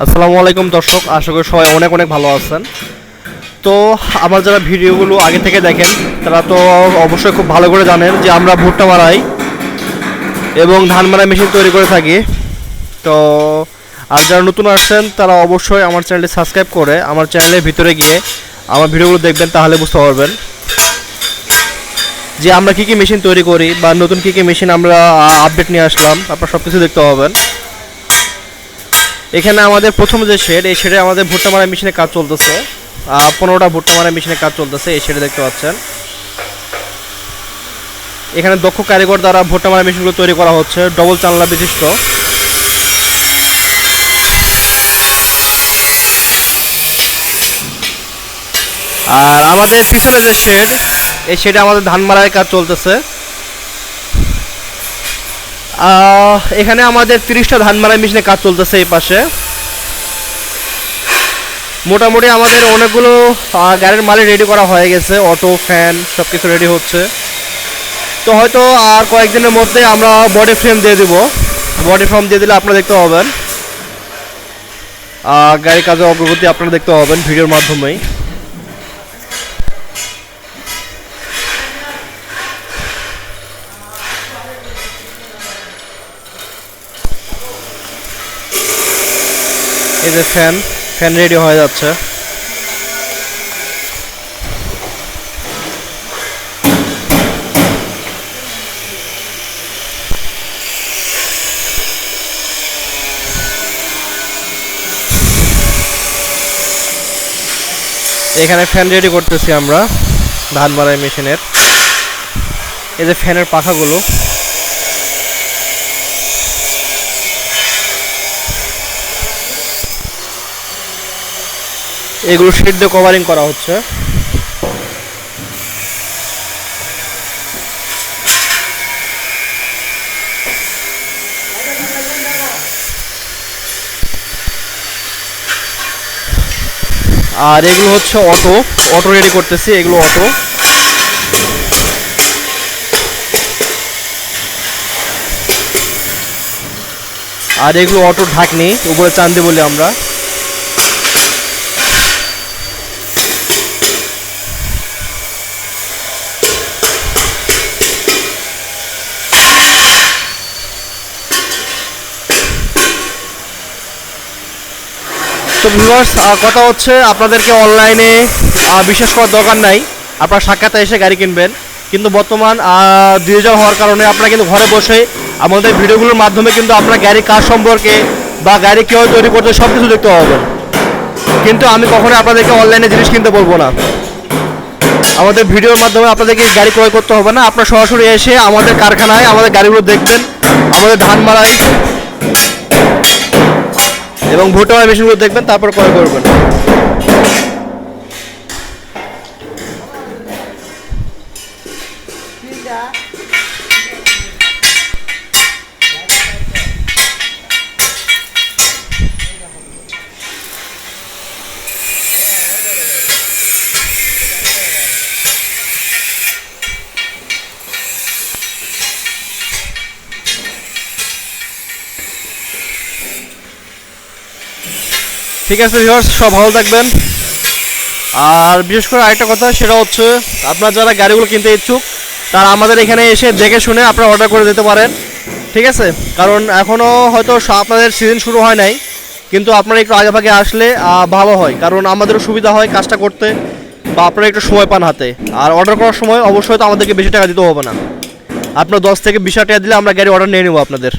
আসসালামু আলাইকুম দর্শক, আশা করি সবাই অনেক অনেক ভালো আছেন। তো আমার যারা ভিডিওগুলো আগে থেকে দেখেন, তারা তো অবশ্যই খুব ভালো করে জানেন যে আমরা ভুট্টা মারাই এবং ধান মারাই মেশিন তৈরি করে থাকি। তো আর যারা নতুন আসছেন, তারা অবশ্যই আমার চ্যানেলটি সাবস্ক্রাইব করে আমার চ্যানেলের ভিতরে গিয়ে আমার ভিডিওগুলো দেখবেন, তাহলে বুঝতে পারবেন যে আমরা কী কী মেশিন তৈরি করি বা নতুন কী কী মেশিন আমরা আপডেট নিয়ে আসলাম, আপনারা সব কিছু দেখতে পাবেন। এখানে আমাদের প্রথম যে শেড এই শেডে আমাদের ভুট্টা মারা মেশিনের কাজ চলতেছে। পনেরোটা ভুট্টা মারা মেশিনের কাজ চলতেছে, এই শেডে দেখতে পাচ্ছেন। এখানে দক্ষ কারিগর দ্বারা ভুট্টা মারা মেশিনগুলো তৈরি করা হচ্ছে ডবল চালনা বিশিষ্ট। আর আমাদের পিছনে যে শেড এই শেডে আমাদের ধান মারার কাজ চলতেছে। এখানে আমাদের তিরিশটা ধান মারাই মেশিনে কাজ চলতেছে এই পাশে। মোটামুটি আমাদের অনেকগুলো গাড়ির মালে রেডি করা হয়ে গেছে অটো ফ্যান সব কিছু রেডি হচ্ছে। তো হয়তো আর কয়েকদিনের মধ্যে আমরা বডি ফ্রেম দিয়ে দিব। বডি ফ্রেম দিয়ে দিলে আপনারা দেখতে পাবেন। গাড়ির কাজের অগ্রগতি আপনারা দেখতে পাবেন ভিডিওর মাধ্যমেই। এই যে ফ্যান ফ্যান রেডি হয়ে যাচ্ছে। এখানে ফ্যান রেডি করতেছি আমরা, ধান মারাই মেশিনের। এই যে ফ্যানের পাখাগুলো। এগুলো শিট দিয়ে কভারিং করা হচ্ছে। আর এগুলো হচ্ছে অটো অটো রেডি করতেছি, এগুলো অটো আর এগুলো অটো ঢাকনি, উপরে চান্দি বলি আমরা। তো ভিউয়ার্স কথা হচ্ছে আপনাদেরকে অনলাইনে বিশ্বাস করার দরকার নাই। আপনারা সাক্ষাতে এসে গাড়ি কিনবেন। কিন্তু বর্তমান ডিজিটাল হওয়ার কারণে আপনারা কিন্তু ঘরে বসে আমাদের ভিডিওগুলোর মাধ্যমে কিন্তু আপনার গাড়ির কাজ সম্পর্কে বা গাড়ি কীভাবে তৈরি করতে সব কিছু দেখতে পাবেন কিন্তু আমি কখনোই আপনাদেরকে অনলাইনে জিনিস কিনতে বলব না। আমাদের ভিডিওর মাধ্যমে আপনাদেরকে গাড়ি ক্রয় করতে হবে না। আপনারা সরাসরি এসে আমাদের কারখানায় আমাদের গাড়িগুলো দেখবেন, আমাদের ধান মারাই এবং ভোটার মেশিনগুলো দেখবেন তারপর ক্রয় করবেন। ঠিক আছে ভিউয়ার্স সব ভালো থাকবেন। আর বিশেষ করে আরেকটা কথা, সেটা হচ্ছে, আপনারা যারা গাড়িগুলো কিনতে ইচ্ছুক, তারা আমাদের এখানে এসে দেখে শুনে আপনারা অর্ডার করে দিতে পারেন। ঠিক আছে? কারণ এখনও হয়তো আপনাদের সিজন শুরু হয় নাই, কিন্তু আপনারা একটু আগে ভাগে আসলে ভালো হয়। কারণ আমাদেরও সুবিধা হয় কাজটা করতে, বা আপনারা একটু সময় পান হাতে। আর অর্ডার করার সময় অবশ্যই তো আমাদেরকে বেশি টাকা দিতে হবে না। আপনার দশ থেকে বিশ টাকা দিলে আমরা গাড়ি অর্ডার নিয়ে নেব আপনাদের।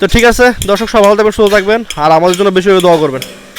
তো ঠিক আছে, দর্শক সব ভালো থাকবেন, সুস্থ থাকবেন, আর আমাদের জন্য বেশি দোয়া করবেন।